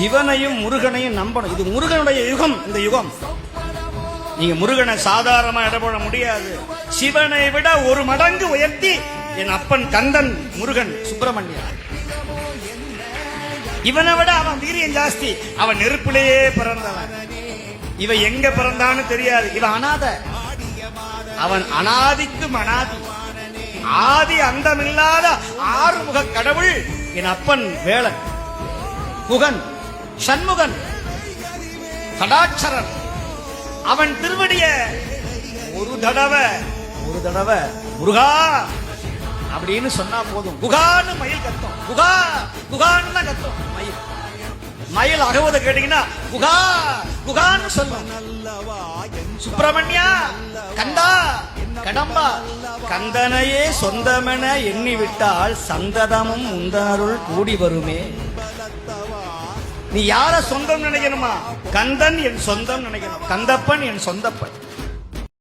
சிவனையும் முருகனையும் நம்பணும். இது முருகனுடைய யுகம் இந்த யுகம். நீங்க முருகனை சாதாரணமா இடப்பட முடியாது. சிவனை விட ஒரு மடங்கு உயர்த்தி என் அப்பன் கந்தன் முருகன் சுப்பிரமணியன். இவனை விட அவன் வீரியம் ஜாஸ்தி. அவன் நெருப்பிலேயே பிறந்தவன். இவன் எங்க பிறந்தான்னு தெரியாது. இவன் அனாத. அவன் அனாதிக்கு மனாதி ஆதி அந்தமில்லாத ஆறுமுக கடவுள் என் அப்பன் வேளன் புகன் சண்முகன் கடாட்சரன் அவன் திருவடிய ஒரு தடவை ஒரு தடவை முருகா அப்படின்னு சொன்னா போதும். குகான்னு மயில் கத்தும். குகா குகான்னு தான் மயில். மயில் அகவத கேட்டீங்கன்னா குகா குகான்னு சொல்லும். சுப்பிரமணியா கந்தா கடம்பா. கந்தனையே சொந்தமென எண்ணி விட்டால் சந்ததமும் உந்தனருள் கூடி வருமே. நீ யார சொந்தம் நினைக்கணுமா? கந்தன் என் சொந்தம் நினைக்கணும். கந்தப்பன் என் சொந்தப்பன்.